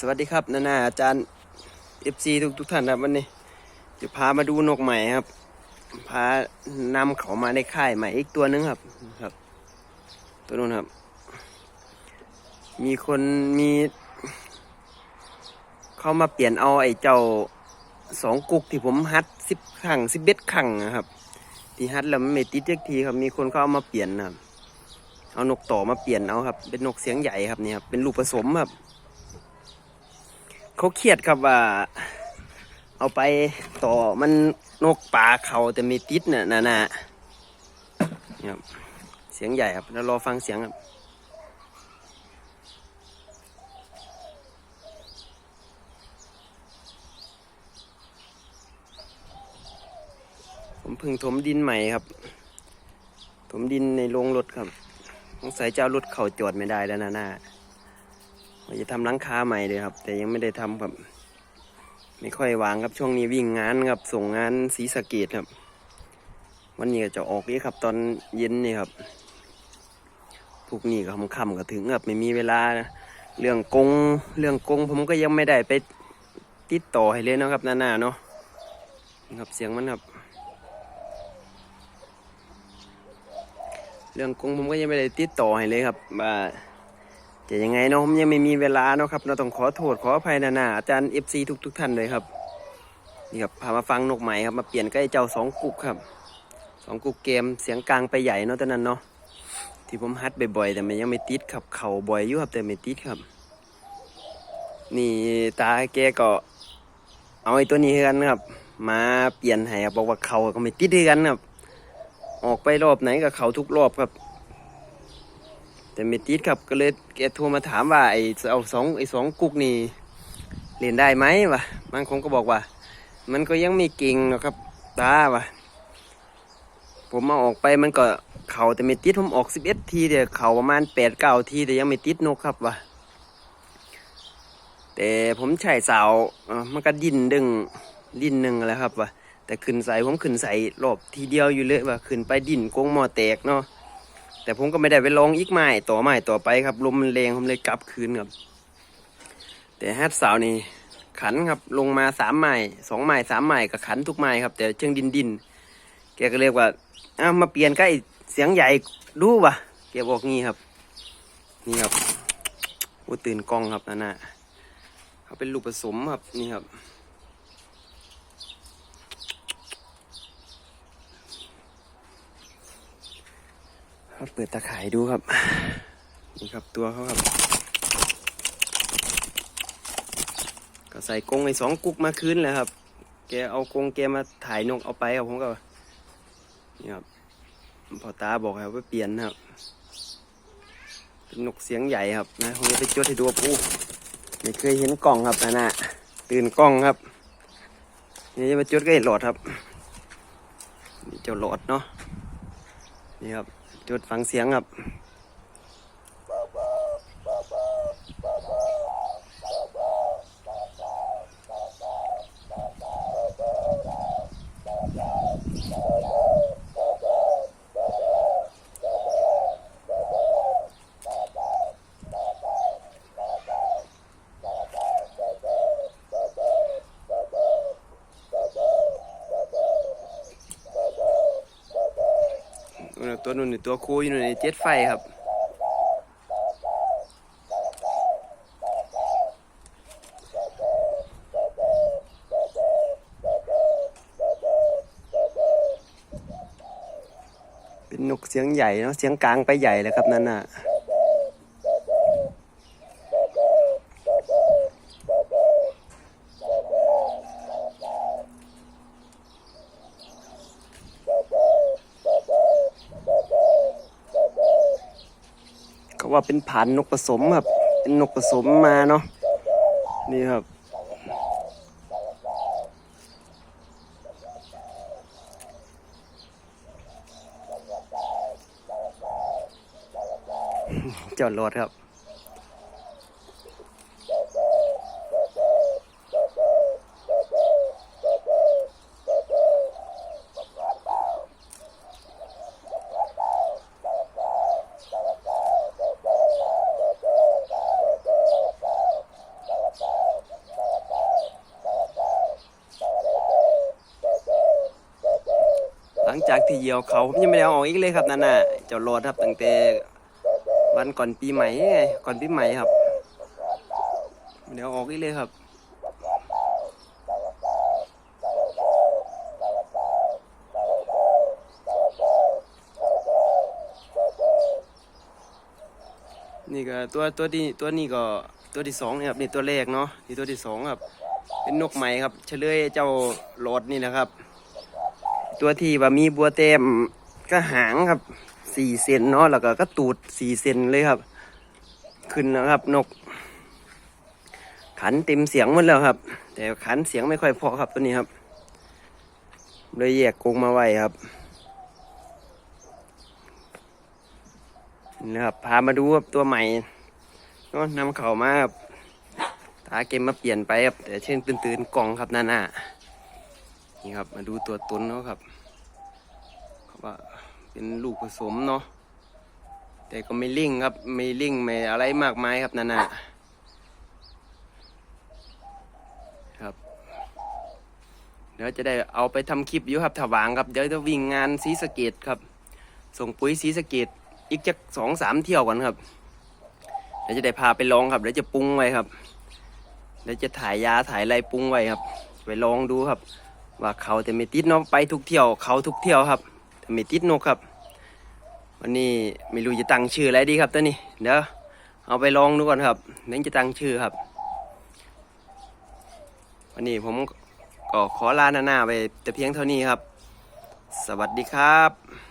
สวัสดีครับนานาอาจารย์เอฟซีทุกทุกๆท่านครับวันนี้จะพามาดูนกใหม่ครับ พานำเขามาในค่ายใหม่อีกตัวหนึงครับครับ ตัวนู้นครับ มีคนมีเขามาเปลี่ยนเอาไอ้เจ้าสองกุกที่ผมฮัดสิบครั้งสิบเบ็ดครั้งนะครับ ที่ฮัดแล้วไม่ติดเจ็กทีครับ มีคนเขาเอามาเปลี่ยนนะครับเอานกต่อมาเปลี่ยนเอาครับ เป็นนกเสียงใหญ่ครับนี่ครับเป็นลูกผสมครับ เขาเครียดครับว่า เอาไปต่อมันนกป่าเขาแต่ไม่ติดน่ะนะนะนี่ครับเสียงใหญ่ครับแล้วรอฟังเสียงครับผมพึ่งถมดินใหม่ครับ ถมดินในโรงรถครับสงสัยเจะเอารถเข่าจอดไม่ได้แล้วนะน่าว่า จะทำหลังคาใหม่เลยครับ แต่ยังไม่ได้ทำครับ ไม่ค่อยวางครับช่วงนี้วิ่งงานครับส่งงานสีสะเกตครับ วันนี้ก็จะออกนี่ครับ ตอนเย็นนี่ครับพวกนี้ก็ค่ำๆก็ถึงครับไม่มีเวลาเรื่องกงเรื่องกงผมก็ยังไม่ได้ไปติดต่อให้เลยนะครับนานาเนาะครับเสียงมันครับ เรื่องกงผมก็ยังไม่ได้ติดต่อให้เลยครับว่า จะยังไงเนาะผมยังไม่มีเวลาเนาะครับ เราต้องขอโทษขออภัยนานาอาจารย์เอฟซีทุกทุก ๆ ท่านเลยครับนี่ครับพามาฟังนกใหม่ครับมาเปลี่ยนใกล้เจ้าสองกุกครับสองกุกเกมเสียงกลางไปใหญ่เนาะตอนนั้นเนาะที่ผมฮัดบ่อยๆแต่มันยังไม่ติดครับเข่าบ่อยอยู่ครับแต่ไม่ติดครับ นี่ตาแกก็เอาไอ้ตัวนี้กันครับ มาเปลี่ยนให้ครับบอกว่าเข่าก็ไม่ติดให้กันครับ ออกไปรอบไหนกับเข่าทุกรอบครับ แต่ไม่ติดครับก็เลยแกโทรมาถามว่าไอ้เอาสองไอ้สองกุกนี่เล่นได้ไหมวะบางคนก็บอกว่า มันก็ยังไม่เก่งหรอกครับตาวะผมมาออกไปมันก็เข่าแต่ไม่ติดผมออกสิบเอ็ดทีเดียวเข่าประมาณแปดเก้าทีแต่ยังไม่ติดนกครับวะแต่ผมใช้สาวเออมันก็ดิ้นดึงดิ้นหนึ่งแล้วครับวะแต่ขึ้นใส่ผมขึ้นใส่รอบทีเดียวอยู่เลยว่าขึ้นไปดินกงหม้อแตกเนาะ แต่ผมก็ไม่ได้ไปลองอีกไม้ต่อไม้ต่อไปครับลมมันแรงผมเลยกลับคืนครับ แต่ฮัดสาวนี่ขันครับลงมาสามไม้สองไม้สามไม้ก็ขันทุกไม้ครับ แต่เชิงดินดินแกก็เรียกว่าอ้ามาเปลี่ยนใกล้เสียงใหญ่ดูวะแกบอกงี้ครับ นี่ครับโอ้ตื่นกล้องครับนั่นน่ะเขาเป็นลูกผสมครับนี่ครับ ครับเปิดตาข่ายดูครับ นี่ครับตัวเขาครับ ก็ใส่กรงไอ้สองกุ๊กมาคืนเลยครับ แกเอากรงแกมาถ่ายนกเอาไปครับผมก็นี่ครับพอตาบอกครับว่าเปลี่ยนนะครับเป็นนกเสียงใหญ่ครับนะผมจะไปจดให้ดูปูไม่เคยเห็นกล่องครับนะน่ะตื่นกล้องครับนี่จะมาจดก็เห็นหลอดครับนี่เจ้าหลอดเนาะนี่ครับ จุดฟังเสียงครับ ตัวนู้นนี่ตัวคูอยู่ในเจ็ดไฟครับเป็นนกเสียงใหญ่เนาะเสียงกลางไปใหญ่เลยครับนั่นน่ะ ว่าเป็นผ่านนกผสมครับ เป็นนกผสมมาเนาะ นี่ครับ เจ้ารถครับ จากที่เหยียวเขาผมยังไม่ได้เอาออกอีกเลยครับนั่นน่ะเจ้ารอดครับตั้งแต่วันก่อนปีใหม่ไงก่อนปีใหม่ครับไม่ได้เอาออกอีกเลยครับนี่ก็ตัวตัวที่ตัวนี้ก็ตัวที่สองนี่ครับนี่ตัวแรกเนาะนี่ตัวที่สองครับ เป็นนกไหมครับ เฉลยเจ้าโหลดนี่นะครับ ตัวที่ว่ามีบัวเต็มก็หางครับสี่เซนเนาะแล้วก็ก็ตูดสี่เซนเลยครับ ขึ้นนะครับนก ขันเต็มเสียงหมดแล้วครับ แต่ขันเสียงไม่ค่อยพอครับตัวนี้ครับเลยแยกกรงมาไว้ครับนะครับพามาดูครับตัวใหม่เนาะนำเข่ามาครับตาเกมมาเปลี่ยนไปครับแต่เช่นตื่นๆกล่องครับน้าน้า นี่ครับ มาดูตัวตนเขาครับเขาว่าเป็นลูกผสมเนาะแต่ก็ไม่ลิงครับ ไม่ลิงไม่อะไรมากมายครับน้าหน้าครับเดี๋ยวจะได้เอาไปทำคลิปอยู่ครับถวางครับเดี๋ยวจะวิ่งงานสีสเกตครับ ส่งปุ๋ยสีสเกตอีกจักสองสามเที่ยวก่อนครับเดี๋ยวจะได้พาไปลองครับเดี๋ยวจะปรุงไว้ครับเดี๋ยวจะถ่ายยาถ่ายอะไรปรุงไว้ครับ ไปลองดูครับ ว่าเขาจะไม่ติดเนกไปทุกเที่ยวเขาทุกเที่ยวครับแต่ไม่ติดนกครับ วันนี้ไม่รู้จะตั้งชื่ออะไรดีครับตัวนี้เดี๋ยวเอาไปลองดูก่อนครับเน้นจะตั้งชื่อครับ วันนี้ผมก็ขอลาหน้าๆไปแต่เพียงเท่านี้ครับ สวัสดีครับ